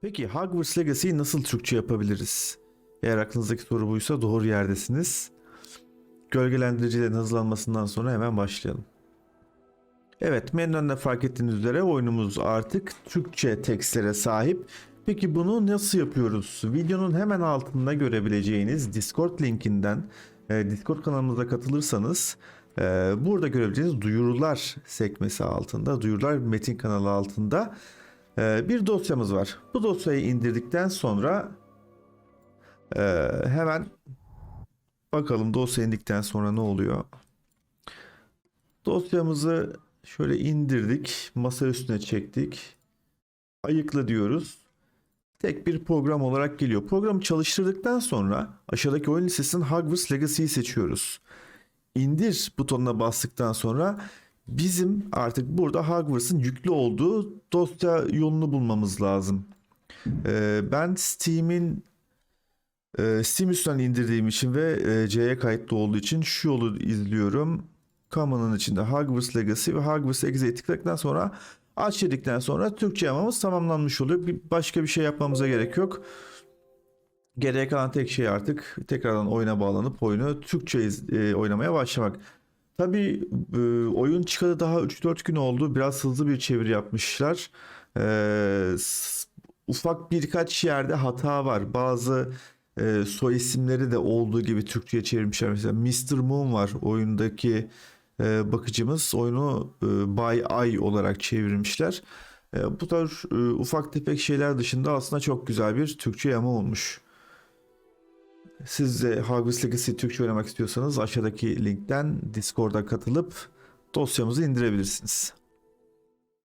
Peki Hogwarts Legacy'yi nasıl Türkçe yapabiliriz? Eğer aklınızdaki soru buysa doğru yerdesiniz. Gölgelendiricilerin hızlanmasından sonra hemen başlayalım. Evet menüden de fark ettiğiniz üzere oyunumuz artık Türkçe tekstlere sahip. Peki bunu nasıl yapıyoruz? Videonun hemen altında görebileceğiniz Discord linkinden e, Discord kanalımıza katılırsanız e, burada görebileceğiniz duyurular sekmesi altında, duyurular metin kanalı altında bir dosyamız var. Bu dosyayı indirdikten sonra e, hemen bakalım dosya indikten sonra ne oluyor. Dosyamızı şöyle indirdik, masa üstüne çektik. Ayıkla diyoruz. Tek bir program olarak geliyor. Programı çalıştırdıktan sonra aşağıdaki oyun listesinden Hogwarts Legacy'yi seçiyoruz. İndir butonuna bastıktan sonra bizim artık burada Hogwarts'ın yüklü olduğu dosya yolunu bulmamız lazım. Ee, ben Steam'in e, Steam üstünden indirdiğim için ve e, C'ye kayıtlı olduğu için şu yolu izliyorum. Common'ın içinde Hogwarts Legacy ve Hogwarts Exe'ye tıkladıktan sonra aç dedikten sonra Türkçe yapmamız tamamlanmış oluyor. Bir, başka bir şey yapmamıza gerek yok. Geriye kalan tek şey artık tekrardan oyuna bağlanıp oyunu Türkçe e, oynamaya başlamak. Tabii oyun çıkalı daha 3-4 gün oldu. Biraz hızlı bir çeviri yapmışlar. E, ufak birkaç yerde hata var. Bazı e, soy isimleri de olduğu gibi Türkçe'ye çevirmişler. Mesela Mr. Moon var oyundaki e, bakıcımız. Oyunu e, Bay Ay olarak çevirmişler. E, bu tarz e, ufak tefek şeyler dışında aslında çok güzel bir Türkçe yama olmuş. Siz de Hogwarts Legacy Türkçe oynamak istiyorsanız aşağıdaki linkten Discord'a katılıp dosyamızı indirebilirsiniz.